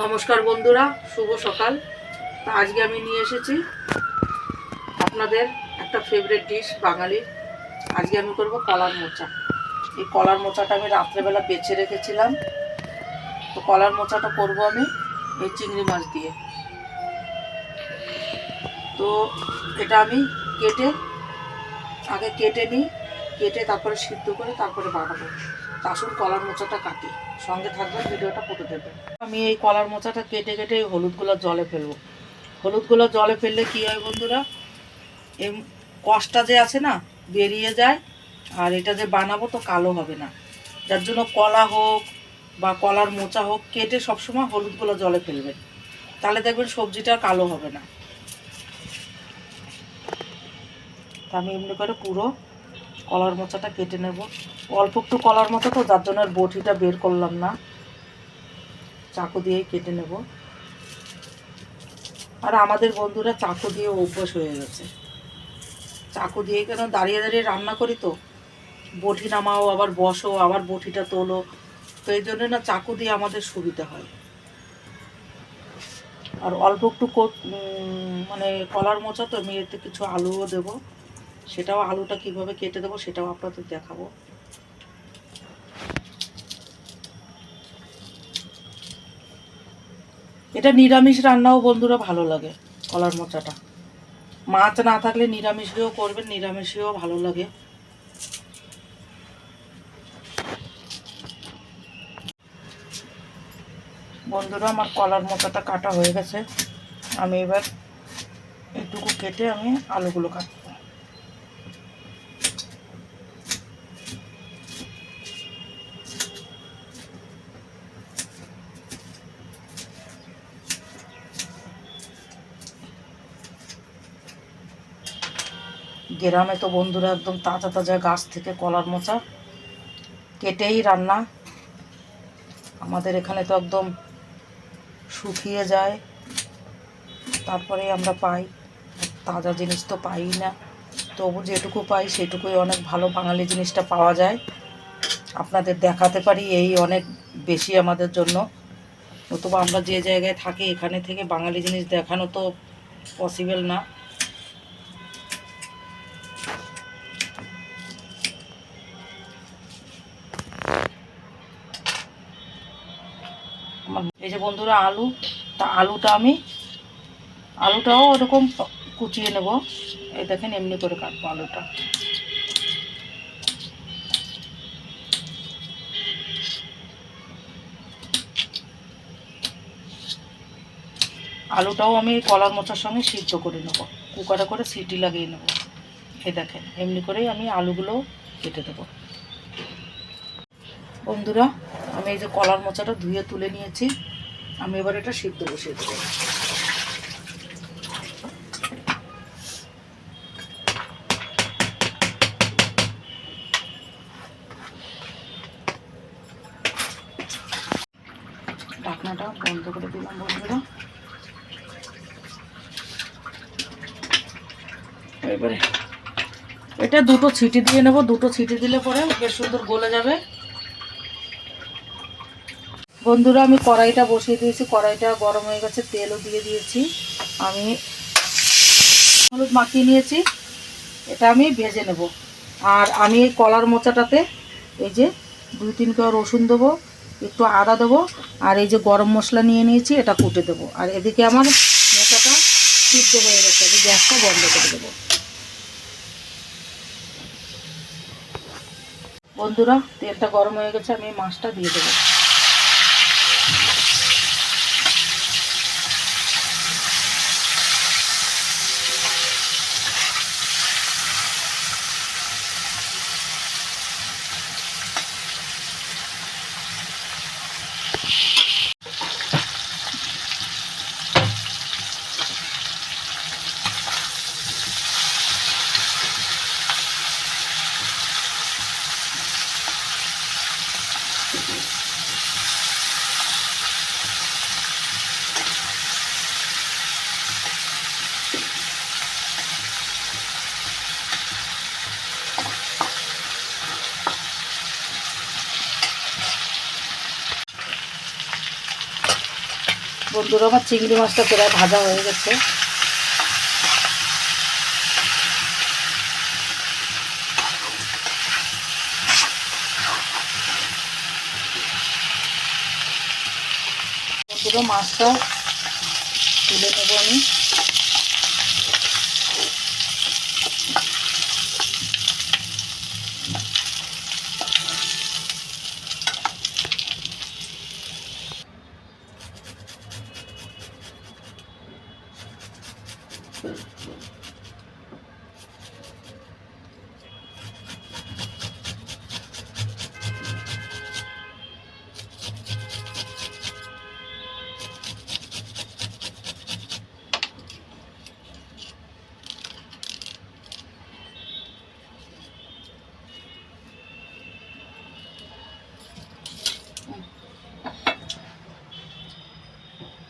নমস্কার বন্ধুরা, শুভ সকাল। তা আজকে আমি নিয়ে এসেছি আপনাদের একটা ফেভারিট ডিশ বাঙালির আজকে আমি করব কলার মোচা। এই কলার মোচাটা আমি রাত্রেবেলা বেছে রেখেছিলাম। তো কলার মোচাটা করব আমি এই চিংড়ি মাছ দিয়ে। তো এটা আমি কেটে, আগে কেটে নিই, কেটে তারপরে সিদ্ধ করে তারপরে বানাবো। তা আসুন কলার মোচাটা কাটি। সঙ্গে থাকবে ভিডিওটা ফুটে দেবে। আমি এই কলার মোচাটা কেটে কেটে এই হলুদগুলো জলে ফেলব। হলুদগুলো জলে ফেললে কী হয় বন্ধুরা? এই কষটা যে আছে না, বেরিয়ে যায়, আর এটা যে বানাবো তো কালো হবে না। যার জন্য কলা হোক বা কলার মোচা হোক, কেটে সবসময় হলুদগুলো জলে ফেলবেন। তাহলে দেখবেন সবজিটা কালো হবে না। আমি এমনি করে পুরো কলার মোচাটা কেটে নেব। অল্প একটু কলার মোচা তো, যার জন্য আর বটিটা বের করলাম না। চাকু দিয়েই কেটে নেব। আর আমাদের বন্ধুরা চাকু দিয়ে অভ্যাস হয়ে গেছে। চাকু দিয়ে কেন দাঁড়িয়ে দাঁড়িয়ে রান্না করি তো? বটি নামাও, আবার বসো, আবার বটিটা তোলো। তো এই জন্য না চাকু দিয়ে আমাদের সুবিধা হয়। আর অল্প একটু মানে কলার মোচা তো আমি এতে কিছু আলুও দেবো। সেটাও আলুটা কীভাবে কেটে দেবো সেটাও আপনাদের দেখাবো। এটা নিরামিষ রান্নাও বন্ধুরা ভালো লাগে কলার মোচাটা। মাছ না থাকলে নিরামিষ দিয়েও করবেন, নিরামিষেও ভালো লাগে। বন্ধুরা, আমার কলার মোচাটা কাটা হয়ে গেছে। আমি এবার এটুকু কেটে আমি আলুগুলো কাটবো। গ্রামে তো বন্ধুরা একদম তাজা তাজা গাছ থেকে কলার মোচা, কেটেই রান্না। আমাদের এখানে তো একদম শুকিয়ে যায় তারপরে আমরা পাই। তাজা জিনিস তো পাই না। তবু যেটুকু পাই সেটুকুই অনেক ভালো বাঙালি জিনিসটা পাওয়া যায়। আপনাদের দেখাতে পারি এই অনেক বেশি আমাদের জন্য। নতুবা আমরা যে জায়গায় থাকি এখানে থেকে বাঙালি জিনিস দেখানো তো পসিবল না। বন্ধুরা আলু, তা আলুটা আমি, আলুটাও ওরকম কুচিয়ে নেব। এই দেখেন এমনি করে কাটবো আলুটা। আলুটাও আমি কলার মোচার সঙ্গে সিদ্ধ করে নেব। কুকারে করে সিটি লাগিয়ে নেব। এই দেখেন, এমনি করেই আমি আলুগুলো কেটে দেবো। বন্ধুরা, আমি এই যে কলার মোচাটা ধুয়ে তুলে নিয়েছি। আমি এবার এটা সিদ্ধ বসিয়ে দেবো। ঢাকনাটা বন্ধ করে দিলাম বন্ধুরা। এবারে এটা দুটো ছিটি দিয়ে নেব। দুটো ছিটি দিলে পরে বেশ সুন্দর গলে যাবে। বন্ধুরা, আমি কড়াইটা বসিয়ে দিয়েছি। কড়াইটা গরম হয়ে গেছে, তেলও দিয়ে দিয়েছি। আমি হলুদ মাখিয়ে নিয়েছি। এটা আমি ভেজে নেব। আর আমি এই কলার মোচাটাতে এই যে দুই তিন কোয়া রসুন দেবো, একটু আদা দেবো, আর এই যে গরম মশলা নিয়ে নিয়েছি, এটা কুটে দেবো। আর এদিকে আমার মোচাটা সিদ্ধ হয়ে গেছে। আমি গ্যাসটা বন্ধ করে দেবো। বন্ধুরা, তেলটা গরম হয়ে গেছে, আমি মাছটা দিয়ে দেবো। বন্ধুরা আমার চিংড়ি মাছটা প্রায় ভাজা হয়ে গেছে। বন্ধুরা মাছটা তুলে নেব আমি।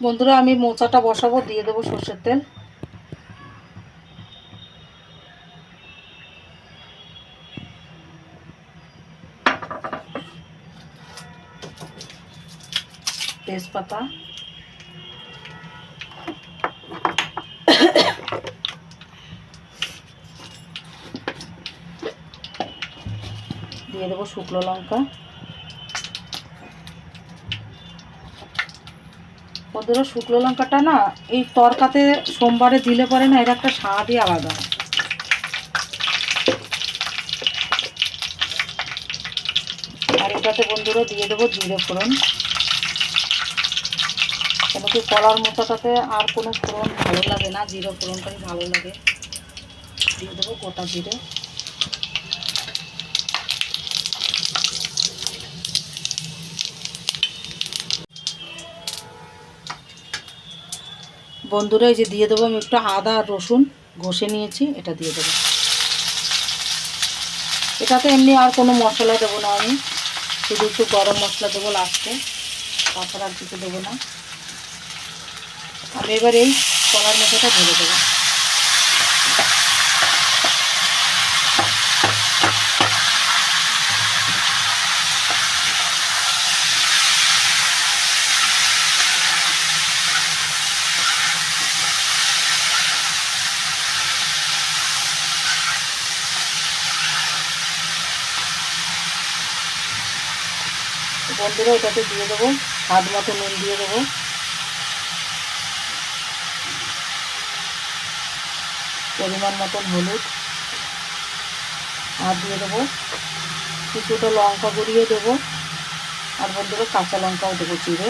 বন্ধুরা আমি মোচাটা বসাবো দিয়ে দেবো সর্ষের তেল। তেজপাতা। দিয়ে দেবো শুকনো লঙ্কা। বন্ধুরা শুকনো লঙ্কাটা না, এই তরকাতে সোমবারে দিলে পরে না, এর একটা স্বাদই আলাদা। আর এটাতে বন্ধুরা দিয়ে দেবো জিরে ফোড়ন। কেন কি কলার মোচাটাতে আর কোনো ফোড়ন ভালো লাগে না, জিরে ফোড়নটাই ভালো লাগে। দিয়ে দেবো গোটা জিরে। বন্ধুরা, এই যে দিয়ে দেবো আমি একটু আদা আর রসুন ঘষে নিয়েছি, এটা দিয়ে দেবো। এটাতে এমনি আর কোনো মশলা দেবো না আমি, শুধু একটু গরম মশলা দেবো লাস্টে তাছাড়া আর কিছু দেবো না। আমি এবার এই কলার মশলাটা ঢেলে দেবো। বন্ধুরা ওটাতে দিয়ে দেবো, স্বাদ মতো নুন দিয়ে দেবো। পরিমাণ মতন হলুদ। আর দিয়ে দেবো কিছুটা লঙ্কা গুঁড়িয়ে দেবো। আর বন্ধুরা, কাঁচা লঙ্কাও দেবো চিড়ে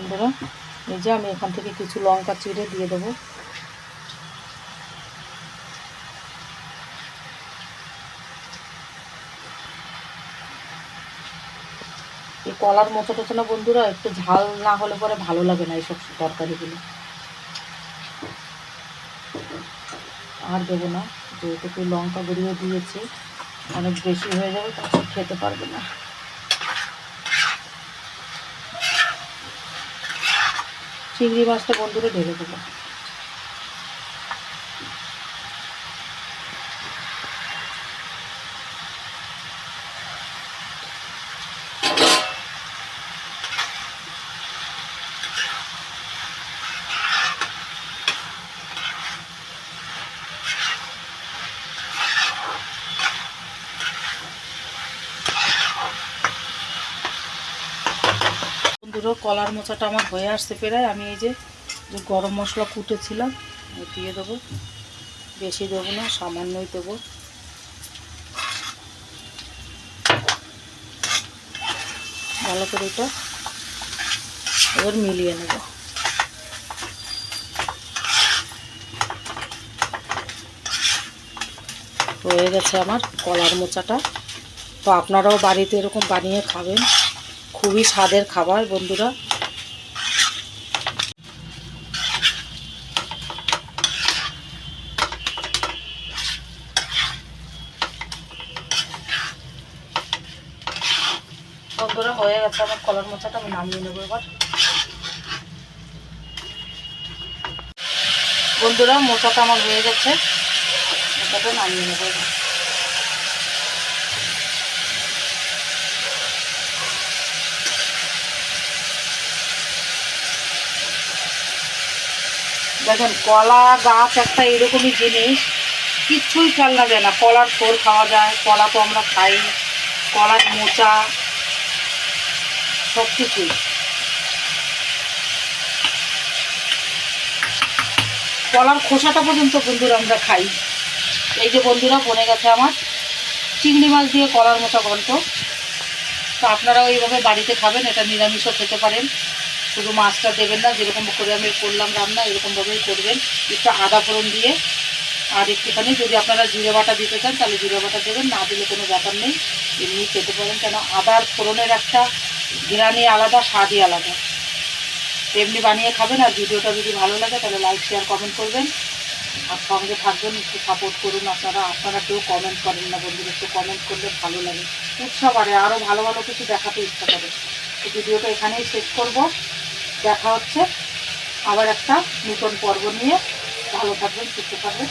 বন্ধুরা। এই যে আমি এখান থেকে কিছু লঙ্কা চিড়ে দিয়ে দেবো। এই কলার মতো টতো না বন্ধুরা, একটু ঝাল না হলে পরে ভালো লাগে না এইসব তরকারিগুলো। আর দেবো না, যেহেতু লঙ্কা গুঁড়িয়ে দিয়েছি, অনেক বেশি হয়ে যাবে খেতে পারবে না। চিংড়ি মাছটা বন্ধুরা ঢেলে দেবো। বন্ধুরা কলার মোচাটা আমার হয়ে আসছে প্রায় আমি এই যে যে গরম মশলা কুটেছিলাম দিয়ে দেবো। বেশি দেবো না, সামান্যই দেবো। ভালো করে এটা এবার মিলিয়ে নেব। হয়ে গেছে আমার কলার মোচাটা। তো আপনারাও বাড়িতে এরকম বানিয়ে খাবেন। খুবই স্বাদের খাবার, বন্ধুরা। বন্ধুরা, হয়ে গেছে আমার কলার মোচাটা, আমি নামিয়ে নেব এবার। বন্ধুরা, মোচাটা আমার হয়ে গেছে। মোচাটা নামিয়ে নেব এবার। দেখেন, কলা, গাছ একটা এরকমই জিনিস কিচ্ছুই ফেলনা যায় না। কলার থোর খাওয়া যায়, কলা তো আমরা খাই, কলার মোচা সব কিছুই কলার খোসাটা পর্যন্ত বন্ধুরা আমরা খাই। এই যে বন্ধুরা, বনে গেছে আমার। চিংড়ি মাছ দিয়ে কলার মোচা ঘন্ট তো আপনারাও এইভাবে বাড়িতে খাবেন, এটা নিরামিষও খেতে পারেন। শুধু মাছটা দেবেন না, যেরকম করে আমি করলাম রান্না, এরকমভাবেই করবেন। একটু আদা ফোড়ন দিয়ে। আর একটুখানি যদি আপনারা জিরে বাটা দিতে চান, তাহলে জিরে বাটা দেবেন, না দিলে কোনো ব্যাপার নেই। এমনি খেতে পারেন, কেন আদার ফোড়নের একটা ঘেরানি আলাদা, স্বাদই আলাদা। এমনি বানিয়ে খাবেন, আর ভিডিওটা যদি ভালো লাগে, তাহলে লাইক শেয়ার কমেন্ট করবেন। আর সঙ্গে থাকবেন, একটু সাপোর্ট করুন আপনারা। আপনারা কেউ কমেন্ট করেন না, বন্ধুরা, একটু কমেন্ট করলে ভালো লাগে। উৎসাহ বাড়ে আরও ভালো ভালো কিছু দেখাতে ইচ্ছা করে। ভিডিওটা এখানেই শেষ করব। দেখা হচ্ছে। আবার একটা নতুন পর্ব নিয়ে ভালো থাকবেন সুস্থ থাকবেন।